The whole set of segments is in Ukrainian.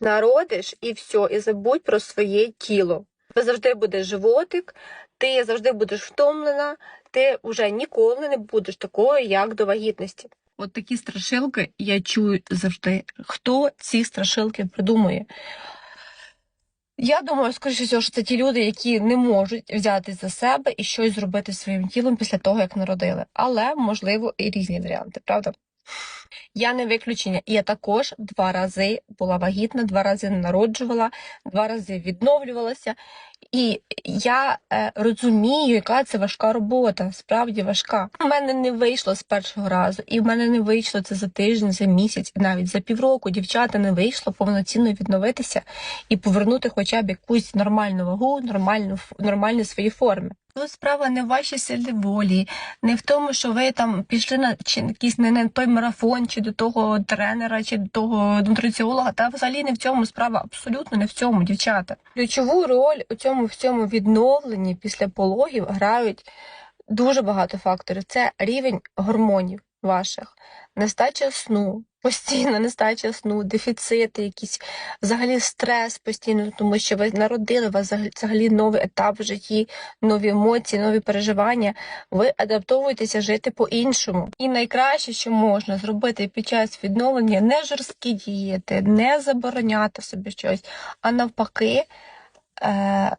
Народиш і все, і забудь про своє тіло. Ви завжди буде животик, ти завжди будеш втомлена, ти вже ніколи не будеш такою, як до вагітності. От такі страшилки я чую завжди. Хто ці страшилки придумує? Я думаю, скоріше всього, що це ті люди, які не можуть взяти за себе і щось зробити своїм тілом після того, як народили. Але можливо і різні варіанти, правда? Я не виключення. Я також два рази була вагітна, два рази народжувала, два рази відновлювалася. І я е, розумію, яка це важка робота, справді важка. У мене не вийшло з першого разу, і в мене не вийшло це за тиждень, за місяць, навіть за півроку. Дівчата не вийшло повноцінно відновитися і повернути хоча б якусь нормальну вагу, нормальну нормальні свої форми. Тут справа не в вашій силі волі, не в тому, що ви там пішли на чи якийсь не на той марафон, чи до того тренера, чи до того нутриціолога. Та взагалі не в цьому справа, абсолютно не в цьому, дівчата. Ключову роль у цьому всьому відновленні після пологів грають дуже багато факторів. Це рівень гормонів ваших, нестача сну, постійна нестача сну, дефіцити, якісь взагалі стрес постійно, тому що ви народили вас взагалі новий етап в житті, нові емоції, нові переживання. Ви адаптовуєтеся жити по-іншому. І найкраще, що можна зробити під час відновлення, не жорсткі дієти, не забороняти собі щось, а навпаки, е-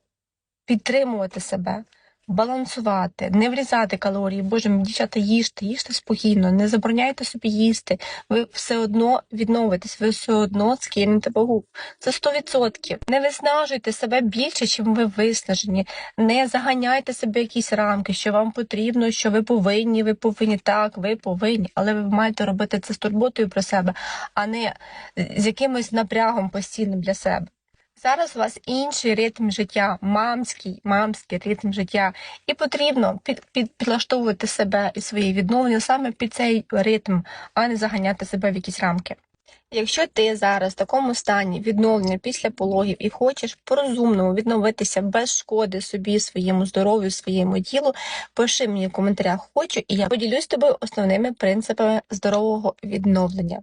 підтримувати себе. Балансувати, не врізати калорії. Боже, дівчата, їжте, їжте спокійно, не забороняйте собі їсти. Ви все одно відновитесь, ви все одно скинете вагу. Це 100%. Не виснажуйте себе більше, чим ви виснажені. Не заганяйте себе якісь рамки, що вам потрібно, що ви повинні, ви повинні. Так, ви повинні, але ви маєте робити це з турботою про себе, а не з якимось напрягом постійним для себе. Зараз у вас інший ритм життя, мамський, мамський ритм життя, і потрібно під, під, підлаштовувати себе і свої відновлення саме під цей ритм, а не заганяти себе в якісь рамки. Якщо ти зараз в такому стані відновлення після пологів і хочеш по-розумному відновитися без шкоди собі, своєму здоров'ю, своєму тілу, пиши мені в коментарях хочу, і я поділюсь з тобою основними принципами здорового відновлення.